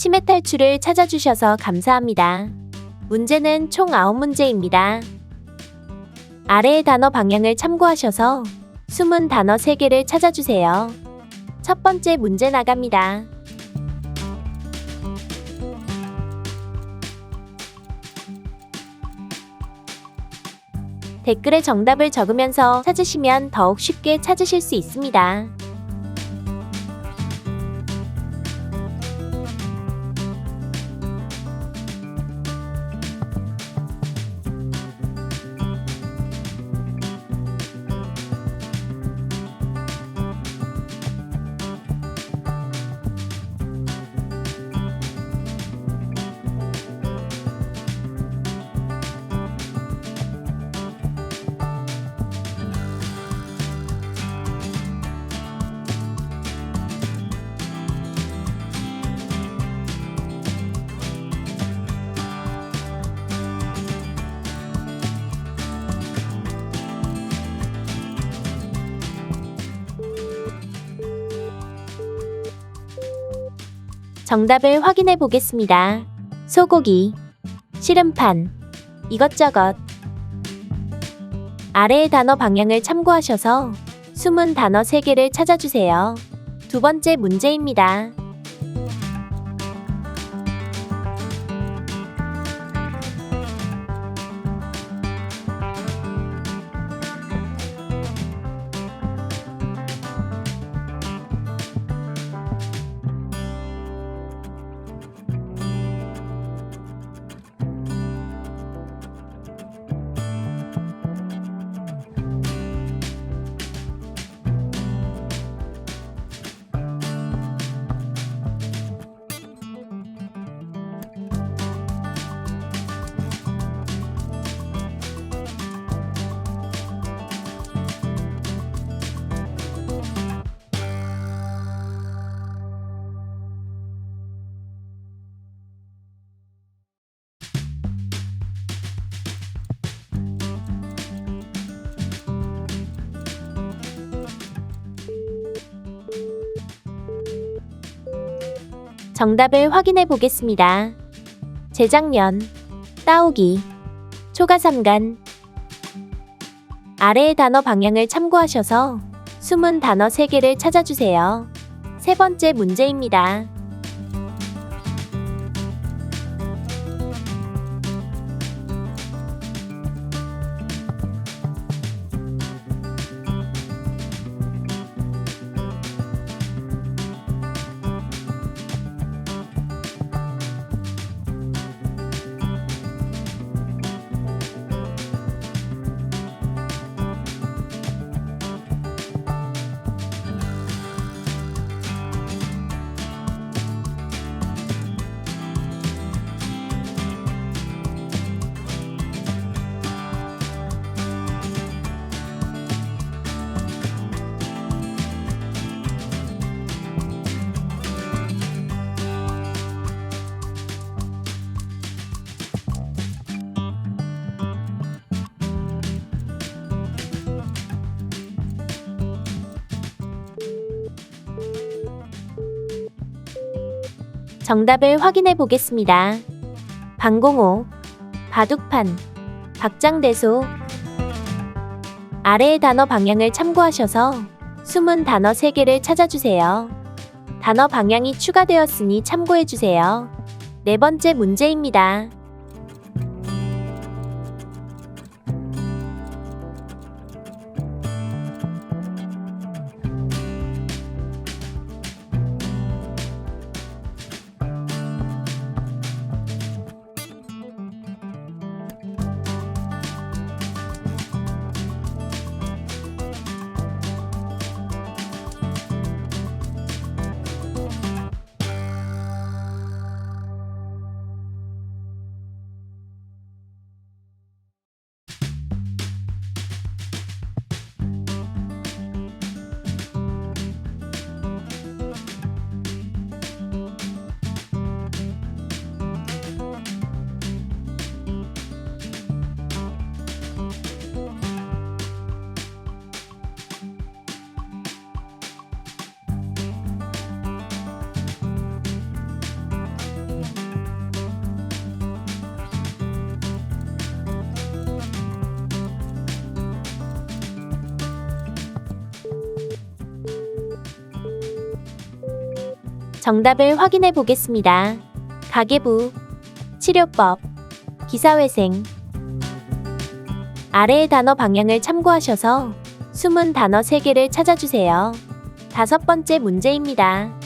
치매 탈출을 찾아주셔서 감사합니다. 문제는 총 9문제입니다. 아래의 단어 방향을 참고하셔서 숨은 단어 3개를 찾아주세요. 첫 번째 문제 나갑니다. 댓글에 정답을 적으면서 찾으시면 더욱 쉽게 찾으실 수 있습니다. 정답을 확인해 보겠습니다. 소고기, 씨름판, 이것저것. 아래의 단어 방향을 참고하셔서 숨은 단어 3개를 찾아주세요. 두 번째 문제입니다. 정답을 확인해 보겠습니다. 재작년, 따오기, 초가삼간. 아래의 단어 방향을 참고하셔서 숨은 단어 3개를 찾아주세요. 세 번째 문제입니다. 정답을 확인해 보겠습니다. 방공호, 바둑판, 박장대소. 아래의 단어 방향을 참고하셔서 숨은 단어 3개를 찾아주세요. 단어 방향이 추가되었으니 참고해주세요. 네 번째 문제입니다. 정답을 확인해 보겠습니다. 가계부, 치료법, 기사회생. 아래의 단어 방향을 참고하셔서 숨은 단어 3개를 찾아주세요. 다섯 번째 문제입니다.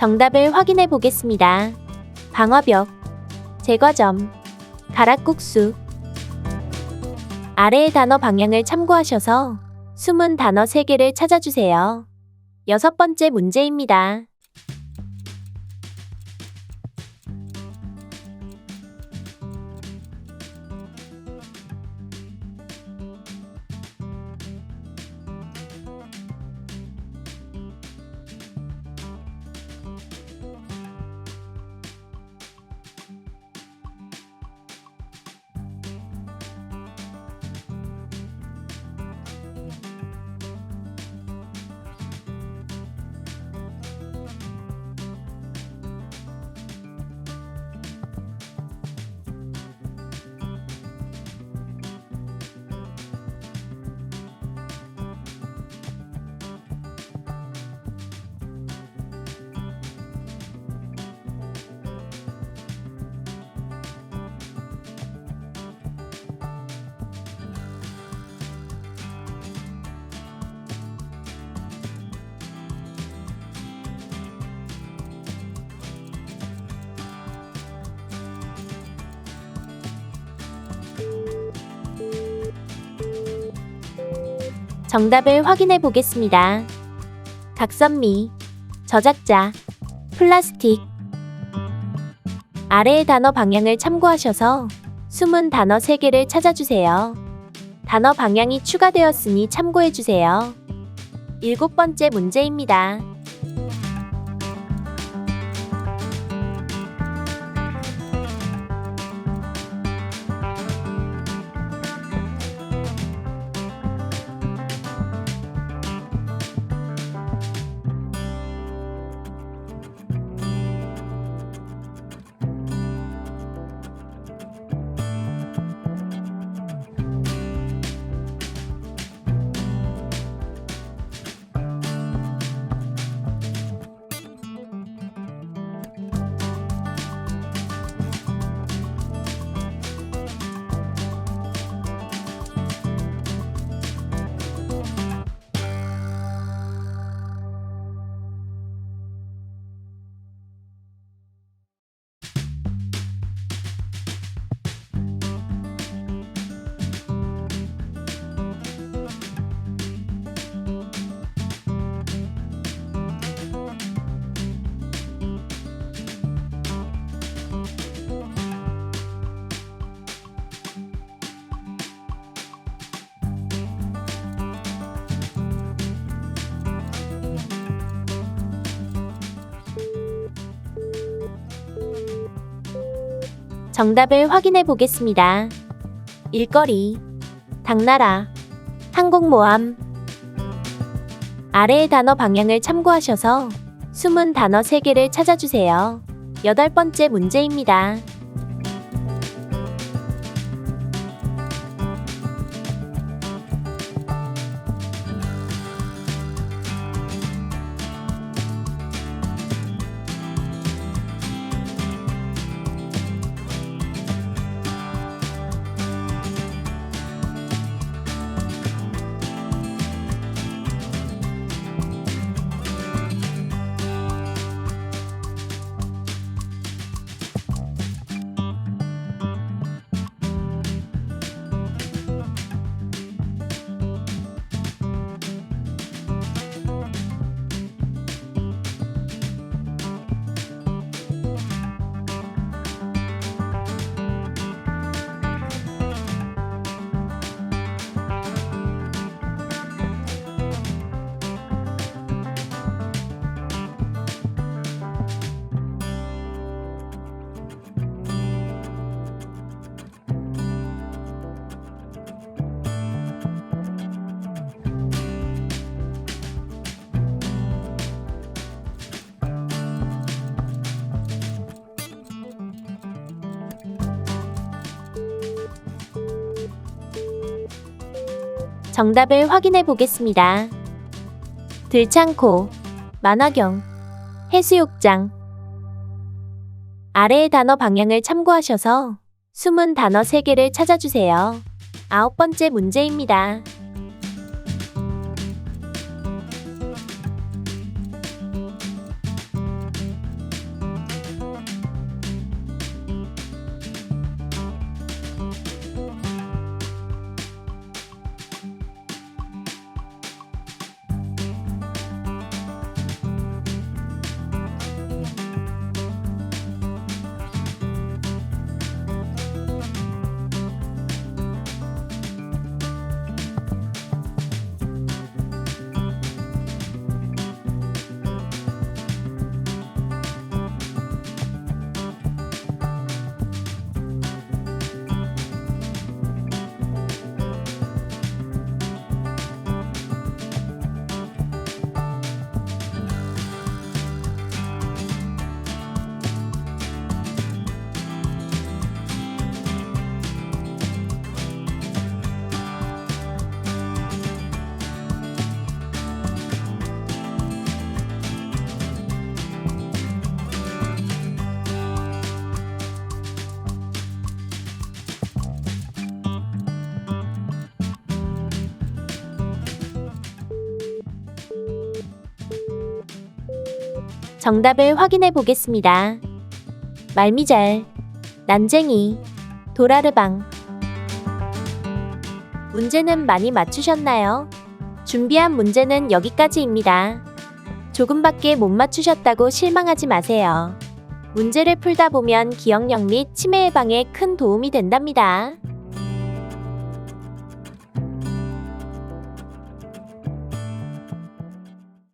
정답을 확인해 보겠습니다. 방화벽, 제과점, 가락국수. 아래의 단어 방향을 참고하셔서 숨은 단어 3개를 찾아주세요. 여섯 번째 문제입니다. 정답을 확인해 보겠습니다. 각선미, 저작자, 플라스틱. 아래의 단어 방향을 참고하셔서 숨은 단어 3개를 찾아주세요. 단어 방향이 추가되었으니 참고해 주세요. 일곱 번째 문제입니다. 정답을 확인해 보겠습니다. 일거리, 당나라, 항공모함. 아래의 단어 방향을 참고하셔서 숨은 단어 3개를 찾아주세요. 여덟 번째 문제입니다. 정답을 확인해 보겠습니다. 들창코, 만화경, 해수욕장. 아래의 단어 방향을 참고하셔서 숨은 단어 3개를 찾아주세요. 아홉 번째 문제입니다. 정답을 확인해 보겠습니다. 말미잘, 난쟁이, 도라르방. 문제는 많이 맞추셨나요? 준비한 문제는 여기까지입니다. 조금밖에 못 맞추셨다고 실망하지 마세요. 문제를 풀다 보면 기억력 및 치매 예방에 큰 도움이 된답니다.